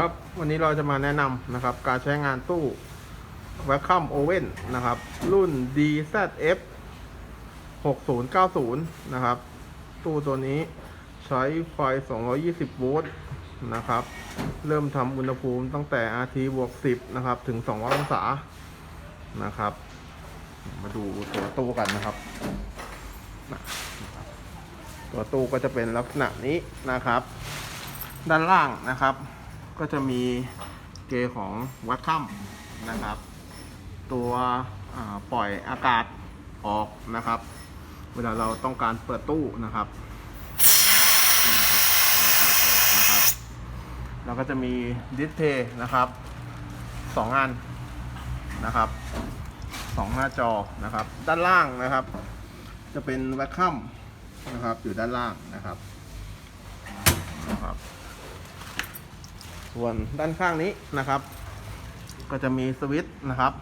ครับวันนี้เราจะมาแนะนำนะครับ การใช้งานตู้ Vacuum Oven นะครับ รุ่น DZF 6090 นะครับ ตู้ตัวนี้ใช้ไฟ 220 โวลต์นะครับ เริ่มทำอุณหภูมิตั้งแต่ RT บวก 10 นะครับ ถึง 200 องศานะครับ มาดูตัวตู้กันนะครับ ตัวตู้ก็จะเป็นลักษณะนี้นะครับ ด้านล่างนะครับ ก็จะมีเกของวัดค่ำนะครับ ตัวปล่อยอากาศออกนะครับ เวลาเราต้องการเปิดตู้นะครับนะครับแล้วก็จะมีดิสเพย์นะครับสองอันนะครับสองหน้าจอนะครับ ด้านล่างนะครับ จะเป็นแวคคัมนะครับ อยู่ด้านล่างนะครับนะครับ ส่วนด้านข้างนี้นะครับ ก็จะมีสวิตช์นะครับ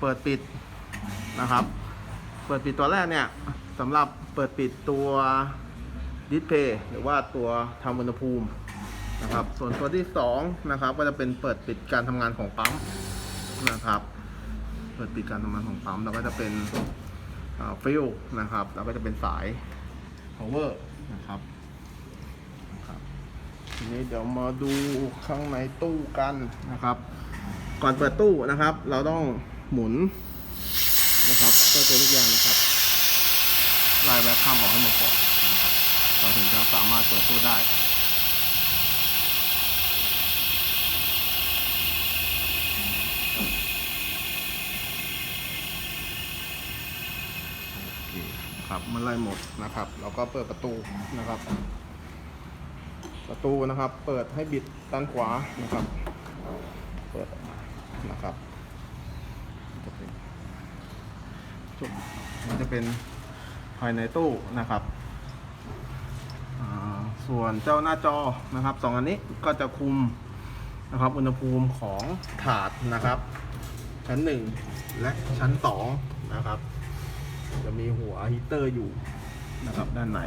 เปิดปิดนะครับ เปิดปิดตัวแรกเนี่ยสำหรับเปิดปิดตัวดิสเพย์หรือว่าตัวทำอุณหภูมินะครับ ส่วนตัวที่สองนะครับก็จะเป็นเปิดปิดการทำงานของปั๊มนะครับ เปิดปิดการทำงานของปั๊มแล้วก็จะเป็นฟิลนะครับ แล้วก็จะเป็นสาย power นะครับ ทีนี้เดี๋ยวมาดูข้างในตู้กันนะครับ ก่อนเปิดตู้นะครับ เราต้องหมุนนะครับเจ้าตัวลูกยางนะครับไล่แบ็คข้ามออกให้หมดก่อนนะครับเราถึงจะสามารถเปิดตู้ได้โอเคครับมันไล่หมดนะครับ เราก็เปิดประตูนะครับ ประตูนะครับ เปิดให้บิดด้านขวานะครับ เปิดออกมานะครับจะเป็นจุดมันจะเป็นภายในตู้นะครับ ส่วนเจ้าหน้าจอนะครับสองอันนี้ก็จะคุมนะครับ อุณหภูมิของถาดนะครับ ชั้นหนึ่งและชั้นสองนะครับ จะมีหัวฮีเตอร์อยู่นะครับด้านใน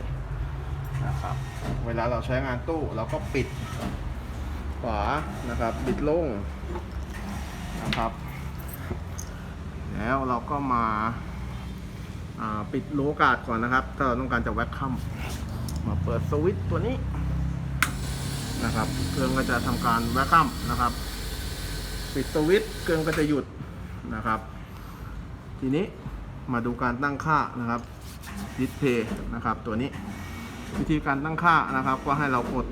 นะครับ เวลาเราใช้งานตู้เราก็ปิดฝานะครับปิดโล่งนะครับ แล้วเราก็มาาปิดรูอากาศก่อนนะครับ ถ้าเราต้องการจะแว็กคัมมาเปิดสวิตช์ตัวนี้นะครับ เครื่องก็จะทำการแว็กคัมนะครับ ปิดสวิตช์เครื่องก็จะหยุดนะครับ ทีนี้มาดูการตั้งค่านะครับดิสเพย์นะครับตัวนี้ วิธีการตั้งค่านะครับ ก็ให้เรากด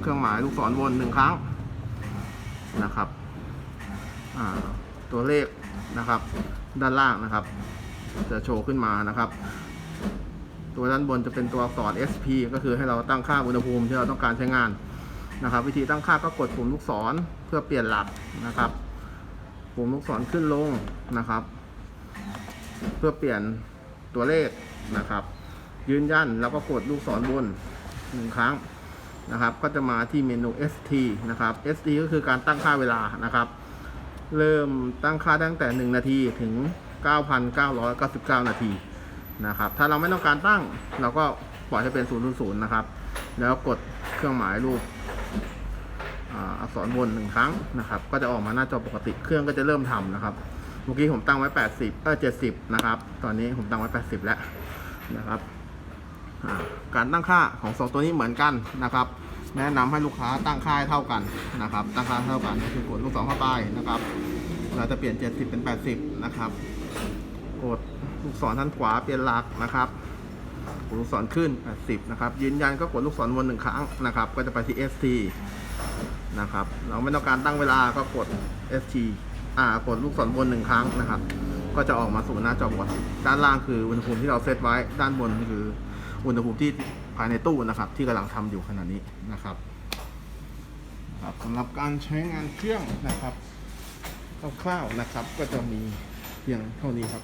เครื่องหมายลูกศรวนหนึ่งครั้งนะครับตัวเลขนะครับ ด้านล่างนะครับ จะโชว์ขึ้นมานะครับ ตัวด้านบนจะเป็นตัวอักษร SP ก็คือให้เราตั้งค่าอุณหภูมิที่เราต้องการใช้งานนะครับ วิธีตั้งค่าก็กดปุ่มลูกศรเพื่อเปลี่ยนหลักนะครับ ปุ่มลูกศรขึ้นลงนะครับ เพื่อเปลี่ยนตัวเลขนะครับ ยืนยันแล้วก็กดลูกศรบนหนึ่งครั้งนะครับ ก็จะมาที่เมนู ST นะครับ ST ก็คือการตั้งค่าเวลานะครับ เริ่มตั้งค่าตั้งแต่ 1 นาทีถึง 9,999 นาทีนะครับ ถ้าเราไม่ต้องการตั้งเราก็ปล่อยให้เป็น 000 นะครับ แล้วกดเครื่องหมายรูปอักษรบนหนึ่งครั้งนะครับ ก็จะออกมาหน้าจอปกติ เครื่องก็จะเริ่มทำนะครับ เมื่อกี้ผมตั้งไว้ 80เออ70 นะครับ ตอนนี้ผมตั้งไว้ 80 แล้วนะครับ การตั้งค่าของสองตัวนี้เหมือนกันนะครับ แนะนำให้ลูกค้าตั้งค่าเท่ากันนะครับ ตั้งค่าเท่ากันคือกดลูกศรเข้าไปนะครับ เราจะเปลี่ยน 70 เป็น 80 นะครับ กดลูกศรด้านขวาเปลี่ยนหลักนะครับกดลูกศรขึ้น 80 นะครับ ยืนยันก็กดลูกศรวนหนึ่งครั้งนะครับ ก็จะไปที่ ST นะครับ เราไม่ต้องการตั้งเวลาก็กด ST อ่ากดลูกศรวนหนึ่งครั้งนะครับ ก็จะออกมาสู่หน้าจอปกติด้านล่างคืออุณหภูมิที่เราเซตไว้ ด้านบนคือ อุณหภูมิที่ภายในตู้นะครับ ที่กำลังทำอยู่ขณะนี้นะครับครับสำหรับการใช้งานเครื่องนะครับคร่าวๆนะครับ ก็จะมีเพียงเท่านี้ครับ